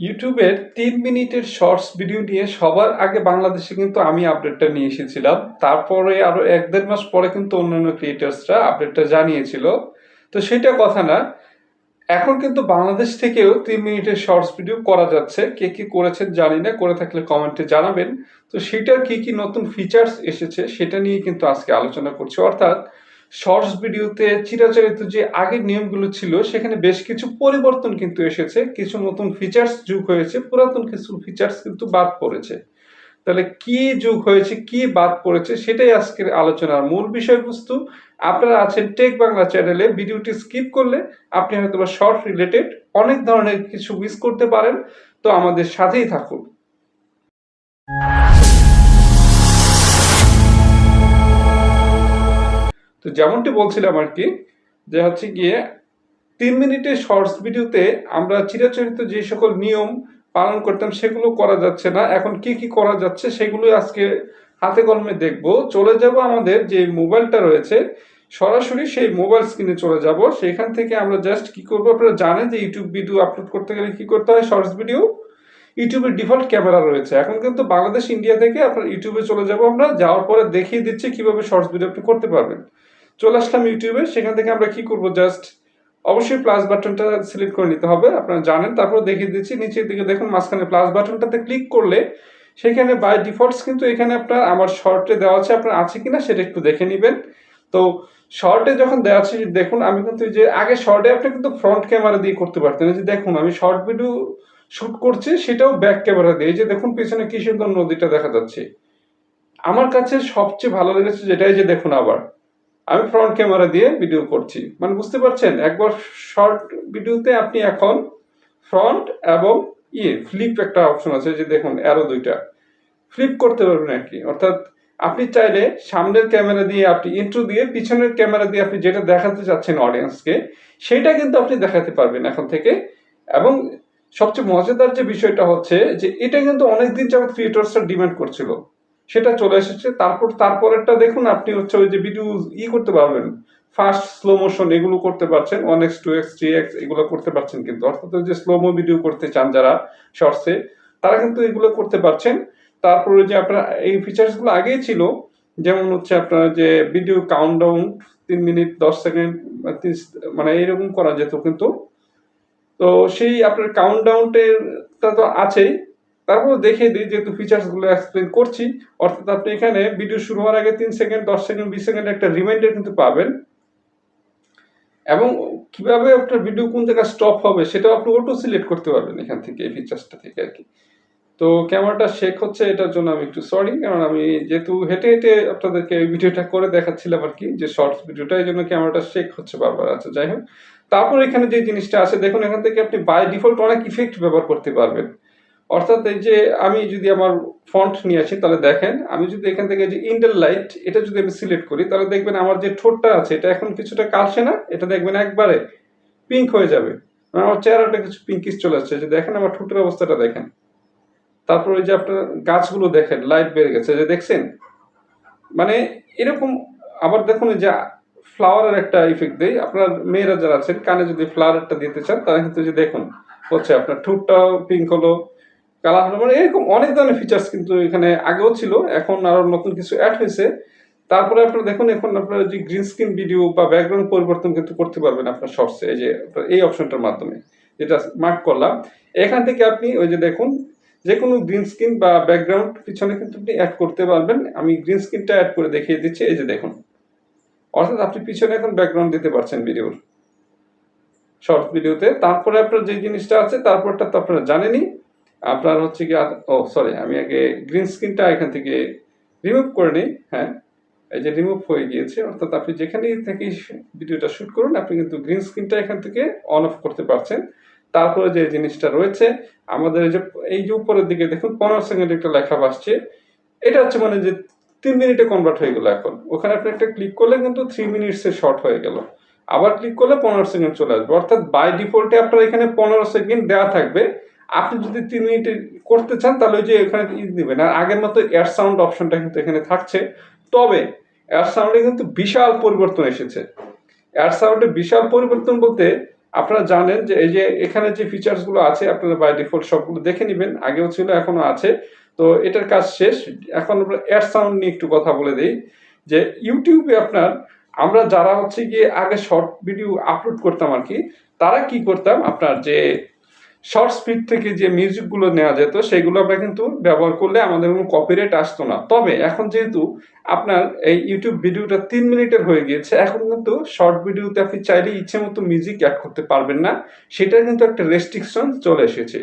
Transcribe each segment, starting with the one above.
ইউটিউবের তিন মিনিটের শর্টস ভিডিও নিয়ে সবার আগে বাংলাদেশে কিন্তু আমি আপডেটটা নিয়ে এসেছিলাম। তারপরে আরও এক দেড় মাস পরে কিন্তু অন্যান্য ক্রিয়েটার্সরা আপডেটটা জানিয়েছিল। তো সেটা কথা না। এখন কিন্তু বাংলাদেশ থেকেও তিন মিনিটের শর্টস ভিডিও করা যাচ্ছে। কে কি করেছেন জানি না। করে থাকলে কমেন্টে জানাবেন। তো সেটার কি কি নতুন ফিচার্স এসেছে সেটা নিয়ে কিন্তু আজকে আলোচনা করছি। অর্থাৎ শর্টস ভিডিওতে চিরাচরিত যে আগের নিয়মগুলো ছিল, সেখানে বেশ কিছু পরিবর্তন কিন্তু এসেছে। কিছু নতুন ফিচার্স যোগ হয়েছে, পুরাতন কিছু ফিচার্স কিন্তু বাদ পড়েছে। তাহলে কি যোগ হয়েছে, কি বাদ পড়েছে, সেটাই আজকের আলোচনার মূল বিষয়বস্তু। আপনারা আছেন টেক বাংলা চ্যানেলে ভিডিওটি স্কিপ করলে আপনি হয়তো বা শর্ট রিলেটেড অনেক ধরনের কিছু মিস করতে পারেন। তো আমাদের সাথেই থাকুন। তো যেমনটি বলছিলাম আর কি, যে হচ্ছে গিয়ে তিন মিনিটের শর্টস ভিডিওতে আমরা চিরাচরিত যে সকল নিয়ম পালন করতাম সেগুলো করা যাচ্ছে না। এখন কি কি করা যাচ্ছে সেগুলো আজকে হাতে কলমে দেখব। চলে যাব আমাদের যে মোবাইলটা রয়েছে, সরাসরি সেই মোবাইল স্ক্রিনে চলে যাব। সেখান থেকে আমরা জাস্ট কি করব? আপনারা জানেন যে ইউটিউব ভিডিও আপলোড করতে গেলে কি করতে হয় শর্টস ভিডিও ইউটিউবের ডিফল্ট ক্যামেরা রয়েছে। এখন কিন্তু বাংলাদেশ ইন্ডিয়া থেকে আপনার ইউটিউবে চলে যাব আমরা। যাওয়ার পরে দেখিয়ে দিচ্ছি কীভাবে শর্টস ভিডিও আপনি করতে পারবেন। চলে আসলাম ইউটিউবে, সেখান থেকে আমরা কি করব? জাস্ট অবশ্যই প্লাস বাটনটা সিলেক্ট করে নিতে হবে, আপনারা জানেন। তারপর দেখিয়ে দিচ্ছি, নিচের দিকে দেখুন, মাঝখানে প্লাস বাটনটাতে ক্লিক করলে সেখানে বাই ডিফল্টস কিন্তু এখানে আপনার আমার শর্টে দেওয়া আছে, আপনার আছে কিনা সেটা একটু দেখে নেবেন। তো শর্টে যখন দেওয়া আছে, দেখুন, আমি কিন্তু যে আগে শর্টে আপনি কিন্তু ফ্রন্ট ক্যামেরা দিয়ে করতে পারতেন। যে দেখুন, আমি শর্ট ভিডিও শুট করছি, সেটাও ব্যাক ক্যামেরা দিয়ে। এই যে দেখুন, পিছনে কি সুন্দর নদীটা দেখা যাচ্ছে। আমার কাছে সবচেয়ে ভালো লেগেছে যেটাই যে দেখুন আবার। আমি ফ্রন্ট ক্যামেরা দিয়ে ভিডিও করছি। মানে বুঝতে পারছেন? একবার শর্ট ভিডিওতে আপনি এখন ফ্রন্ট এবং ইয়ে ফ্লিপ একটা অপশন আছে যে দেখুন অ্যারো দুইটা। ফ্লিপ করতে পারবেন আর কি। অর্থাৎ আপনি চাইলে সামনের ক্যামেরা দিয়ে আপনি ইন্ট্রো দিয়ে পিছনের ক্যামেরা দিয়ে আপনি যেটা দেখাতে চাচ্ছেন অডিয়েন্সকে সেটা কিন্তু আপনি দেখাতে পারবেন এখন থেকে। এবং সবচেয়ে মজাদার যে বিষয়টা হচ্ছে যে এটা কিন্তু অনেকদিন যাবত ক্রিয়েটর্সরা ডিমান্ড করছিল। সেটা চলে এসেছে। তারপর, তারপরেরটা দেখুন, আপনি হচ্ছে ওই যে ভিডিও ই করতে পারবেন। ফাস্ট স্লো মোশন এগুলো করতে পারছেন। One X two X three X এগুলো করতে পারছেন কিন্তু। অর্থাৎ যে স্লোমো ভিডিও করতে চান যারা শর্টসে তারা কিন্তু এগুলো করতে পারছেন। তারপরে যে আপনার এই ফিচার্সগুলো আগেই ছিল। যেমন হচ্ছে আপনার যে ভিডিও কাউন্টডাউন তিন মিনিট দশ সেকেন্ড মানে এইরকম করা যেত কিন্তু। তো সেই আপনার কাউন্টডাউনটা তো আছেই। তারপর দেখিয়ে দিই যেহেতু ফিচার্সগুলো এক্সপ্লেন করছি, অর্থাৎ আপনি এখানে ভিডিও শুরু হওয়ার আগে তিন সেকেন্ড দশ সেকেন্ড বিশ সেকেন্ড একটা রিমাইন্ডার কিন্তু পাবেন। এবং কীভাবে আপনার ভিডিও কোন জায়গায় স্টপ হবে সেটাও আপনি অটো সিলেক্ট করতে পারবেন এখান থেকে, এই ফিচার্সটা থেকে আর কি। তো ক্যামেরাটা শেক হচ্ছে, এটার জন্য আমি একটু সরি কারণ আমি যেহেতু হেঁটে হেঁটে আপনাদেরকে এই ভিডিওটা করে দেখাচ্ছিলাম আর কি, যে শর্টস ভিডিওটা এই জন্য ক্যামেরাটা শেক হচ্ছে বারবার আচ্ছা যাই হোক। তারপর এখানে যে জিনিসটা আছে, দেখুন এখান থেকে আপনি বাই ডিফল্ট অনেক ইফেক্ট ব্যবহার করতে পারবেন। অর্থাৎ এই যে আমি যদি আমার ফন্ট নিয়ে আসি, তাহলে দেখেন, আমি যদি এখান থেকে যে ইন্ডেল লাইট এটা যদি আমি সিলেক্ট করি, তাহলে দেখবেন আমার যে ঠোঁটটা আছে, এটা এখন কিছুটা কালসে না, এটা দেখবেন একবারে পিঙ্ক হয়ে যাবে। মানে আমার চেহারাটা কিছু পিঙ্কিশ চলে আসছে যে দেখেন আমার ঠোঁটের অবস্থাটা দেখেন। তারপর ওই যে আপনার গাছগুলো দেখেন লাইট বেড়ে গেছে যে দেখছেন? মানে এরকম, আবার দেখুন যে ফ্লাওয়ারের একটা ইফেক্ট দেয়। আপনার মেয়েরা যারা আছেন, কানে যদি ফ্লাওয়ারটা দিতে চান, তারা কিন্তু যে দেখুন, হচ্ছে আপনার ঠোঁটটাও পিঙ্ক হলো কালার হলো মানে এরকম অনেক ধরনের ফিচার্স কিন্তু এখানে আগেও ছিল, এখন আরও নতুন কিছু অ্যাড হয়েছে। তারপরে আপনারা দেখুন, এখন আপনারা যে গ্রিন স্ক্রিন ভিডিও বা ব্যাকগ্রাউন্ড পরিবর্তন কিন্তু করতে পারবেন আপনার শর্টসে এই যে এই অপশনটার মাধ্যমে, যেটা মার্ক করলাম। এখান থেকে আপনি ওই যে দেখুন যে কোনো গ্রিন স্ক্রিন বা ব্যাকগ্রাউন্ড পিছনে কিন্তু আপনি অ্যাড করতে পারবেন। আমি গ্রিন স্ক্রিনটা অ্যাড করে দেখিয়ে দিচ্ছি, এই যে দেখুন। অর্থাৎ আপনি পিছনে এখন ব্যাকগ্রাউন্ড দিতে পারছেন ভিডিওর শর্ট ভিডিওতে তারপরে আপনার যে জিনিসটা আছে, তারপরটা তো আপনারা জানেনই। আপনার হচ্ছে কি ও সরি আমি আগে গ্রিন স্ক্রিনটা এখান থেকে রিমুভ করে নিই হ্যাঁ? এই যে রিমুভ হয়ে গিয়েছে, অর্থাৎ আপনি যেখানেই থেকে ভিডিওটা শ্যুট করুন, আপনি কিন্তু গ্রিন স্ক্রিনটা এখান থেকে অন অফ করতে পারছেন। তারপরে যে জিনিসটা রয়েছে, আমাদের এই যে এই যে উপরের দিকে দেখুন, পনেরো সেকেন্ড একটা লেখা আসছে এটা হচ্ছে মানে যে তিন মিনিটে কনভার্ট হয়ে গেল এখন। ওখানে আপনি একটা ক্লিক করলে কিন্তু থ্রি মিনিটসে শর্ট হয়ে গেল। আবার ক্লিক করলে পনেরো সেকেন্ড চলে আসবে। অর্থাৎ বাই ডিফল্টে আপনার এখানে পনেরো সেকেন্ড দেওয়া থাকবে। আপনি যদি তিন মিনিটে করতে চান, তাহলে ওই যে এখানে ই দিবেন। আর আগের মতো এয়ার সাউন্ড অপশনটা কিন্তু এখানে থাকছে। তবে এয়ার সাউন্ডে কিন্তু বিশাল পরিবর্তন এসেছে। এয়ার সাউন্ডে বিশাল পরিবর্তন বলতে আপনারা জানেন যে এই যে এখানে যে ফিচার্সগুলো আছে, আপনারা বাই ডিফল্ট সবগুলো দেখে নেবেন। আগেও ছিল, এখনও আছে। তো এটার কাজ শেষ। এখন আমরা এয়ার সাউন্ড নিয়ে একটু কথা বলে দিই। যে ইউটিউবে আপনার, আমরা যারা হচ্ছে গিয়ে আগে শর্ট ভিডিও আপলোড করতাম আর কি, তারা কি করতাম? আপনার যে শর্ট স্পিড থেকে যে মিউজিকগুলো নেওয়া যেত, সেগুলো আমরা কিন্তু ব্যবহার করলে আমাদের কোনো কপিরাইট আসতো না। তবে এখন যেহেতু আপনার এই ইউটিউব ভিডিওটা তিন মিনিটের হয়ে গিয়েছে, এখন কিন্তু শর্ট ভিডিওতে আপনি চাইলে ইচ্ছে মতো মিউজিক অ্যাড করতে পারবেন না। সেটার কিন্তু একটা রেস্ট্রিকশন চলে এসেছে।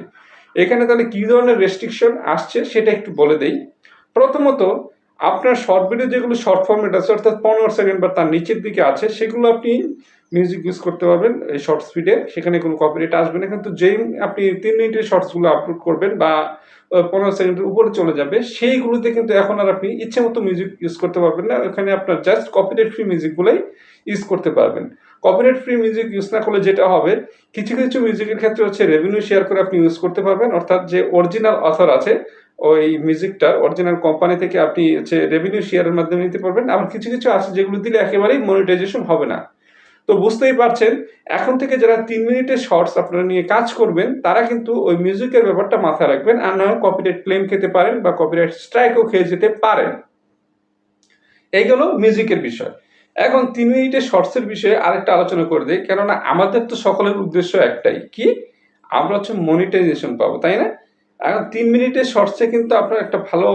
এখানে তাহলে কী ধরনের রেস্ট্রিকশন আসছে সেটা একটু বলে দেই। প্রথমত, আপনার শর্ট ভিডিও যেগুলো শর্ট ফর্মেট আছে, অর্থাৎ পনেরো সেকেন্ড বা তার নিচের দিকে আছে, সেগুলো আপনি মিউজিক ইউজ করতে পারবেন, এই শর্ট স্পিডে সেখানে কোনো কপিরাইট আসবে না। কিন্তু যেই আপনি তিন মিনিটের শর্টসগুলো আপলোড করবেন বা পনেরো সেকেন্ডের উপরে চলে যাবে, সেইগুলোতে কিন্তু এখন আর আপনি ইচ্ছে মতো মিউজিক ইউজ করতে পারবেন না। ওখানে আপনার জাস্ট কপিরাইট ফ্রি মিউজিকগুলোই ইউজ করতে পারবেন। কপিরাইট ফ্রি মিউজিক ইউজ না করলে যেটা হবে, কিছু কিছু মিউজিকের ক্ষেত্রে হচ্ছে রেভিনিউ শেয়ার করে আপনি ইউজ করতে পারবেন। অর্থাৎ যে অরিজিনাল অথর আছে, ওই মিউজিকটা অরিজিনাল কোম্পানি থেকে আপনি হচ্ছে রেভিনিউ শেয়ারের মাধ্যমে নিতে পারবেন। আবার কিছু কিছু আছে যেগুলো দিলে একেবারেই মনিটাইজেশন হবে না। তো বুঝতেই পারছেন, এখন থেকে যারা তিন মিনিটের শর্টস আপনারা নিয়ে কাজ করবেন, তারা কিন্তু ওই মিউজিকের ব্যাপারটা মাথায় রাখবেন, আর না কপিরাইট ক্লেম খেতে পারেন বা কপিরাইট স্ট্রাইকও খেয়ে যেতে পারেন। এই গেল মিউজিকের বিষয়। এখন তিন মিনিটের শর্টসের বিষয়ে আরেকটা আলোচনা করে দিই, কেননা আমাদের তো সকলের উদ্দেশ্য একটাই, কি? আমরা হচ্ছে মনিটাইজেশন পাবো, তাই না? এখন তিন মিনিটের শর্টসে কিন্তু আপনার একটা ভালো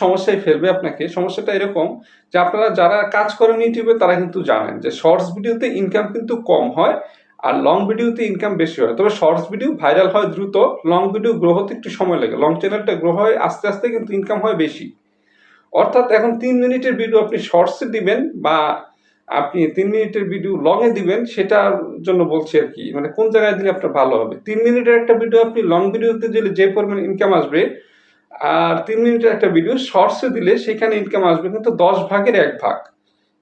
সমস্যায় ফেলবে আপনাকে। সমস্যাটা এরকম যে আপনারা যারা কাজ করেন ইউটিউবে তারা কিন্তু জানেন যে শর্টস ভিডিওতে ইনকাম কিন্তু কম হয় আর লং ভিডিওতে ইনকাম বেশি হয়। তবে শর্টস ভিডিও ভাইরাল হয় দ্রুত লং ভিডিও গ্রো হতে একটু সময় লাগে। লং চ্যানেলটা গ্রো হয়, আস্তে আস্তে কিন্তু ইনকাম হয় বেশি। অর্থাৎ এখন তিন মিনিটের ভিডিও আপনি শর্টসে দিবেন বা আপনি তিন মিনিটের ভিডিও লংয়ে দিবেন, সেটার জন্য বলছি আর কি মানে কোন জায়গায় দিলে আপনার ভালো হবে? তিন মিনিটের একটা ভিডিও আপনি লং ভিডিওতে দিলে যে পরিমাণ ইনকাম আসবে, আর তিন মিনিটের একটা ভিডিও শর্টসে দিলে সেখানে ইনকাম আসবে কিন্তু দশ ভাগের এক ভাগ।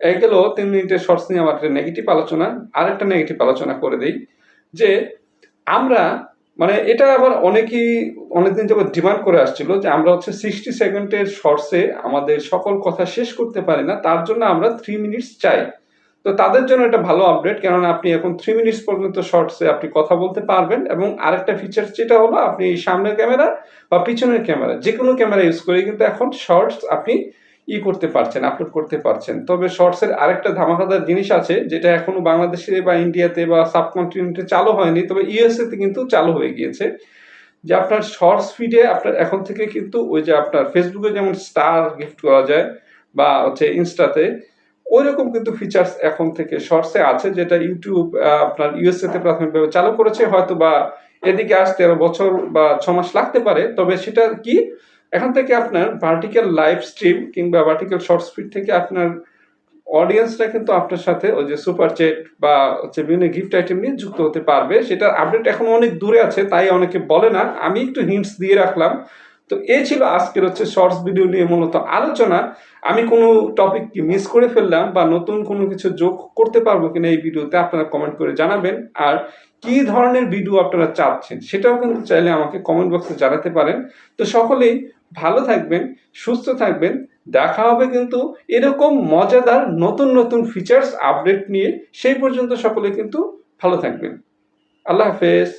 এই গেল তিন মিনিটের শর্টস নিয়ে আমার একটা নেগেটিভ আলোচনা আর একটা নেগেটিভ আলোচনা করে দিই, যে আমরা মানে এটা আবার অনেকেই অনেকদিন যাবত ডিমান্ড করে আসছিল যে আমরা হচ্ছে সিক্সটি সেকেন্ডের শর্টসে আমাদের সকল কথা শেষ করতে পারি না, তার জন্য আমরা থ্রি মিনিটস চাই। তো তাদের জন্য এটা ভালো আপডেট কেননা আপনি এখন থ্রি মিনিটস পর্যন্ত শর্টসে আপনি কথা বলতে পারবেন এবং আরেকটা ফিচার যেটা হলো, আপনি সামনের ক্যামেরা বা পিছনের ক্যামেরা যে কোনো ক্যামেরা ইউজ করে কিন্তু এখন শর্টস আপনি ই করতে পারছেন আপলোড করতে পারছেন। তবে শর্টসের আরেকটা ধামাকাদার জিনিস আছে, যেটা এখনও বাংলাদেশে বা ইন্ডিয়াতে বা সাবকন্টিনেন্টে চালু হয়নি, তবে ইউএসএ তে কিন্তু চালু হয়ে গিয়েছে। যে আপনার শর্টস ফিডে আপনার এখন থেকে কিন্তু ওই যে আপনার ফেসবুকে যেমন স্টার গিফট করা যায় বা হচ্ছে ইনস্টাতে ওই রকম কিন্তু ফিচার্স এখন থেকে শর্টসে আছে, যেটা ইউটিউব আপনার ইউএসএ তে প্রাথমিকভাবে চালু করেছে। হয়তো বা এদিকে আসতে বছর বা ছ মাস লাগতে পারে, তবে সেটা কি? এখান থেকে আপনার ভার্টিক্যাল লাইভ স্ট্রিম কিংবা ভার্টিক্যাল শর্ট স্পিড থেকে আপনার অডিয়েন্সরা কিন্তু আপনার সাথে ওই যে সুপার চেট বা হচ্ছে বিভিন্ন গিফট আইটেম নিয়ে যুক্ত হতে পারবে। সেটার আপডেট এখন অনেক দূরে আছে, তাই অনেকে বলে না। আমি একটু হিন্টস দিয়ে রাখলাম। তো এই ছিল আজকের হচ্ছে শর্টস ভিডিও নিয়ে মূলত আলোচনা। আমি কোনো টপিক কি মিস করে ফেললাম বা নতুন কোনো কিছু যোগ করতে পারব কিনা এই ভিডিওতে আপনারা কমেন্ট করে জানাবেন। আর কি ধরনের ভিডিও আপনারা চাচ্ছেন সেটাও কিন্তু চাইলে আমাকে কমেন্ট বক্সে জানাতে পারেন। তো সকলেই ভালো থাকবেন, সুস্থ থাকবেন। দেখা হবে কিন্তু এরকম মজাদার নতুন নতুন ফিচার্স আপডেট নিয়ে। সেই পর্যন্ত সকলে কিন্তু ভালো থাকবেন। আল্লাহ হাফেজ।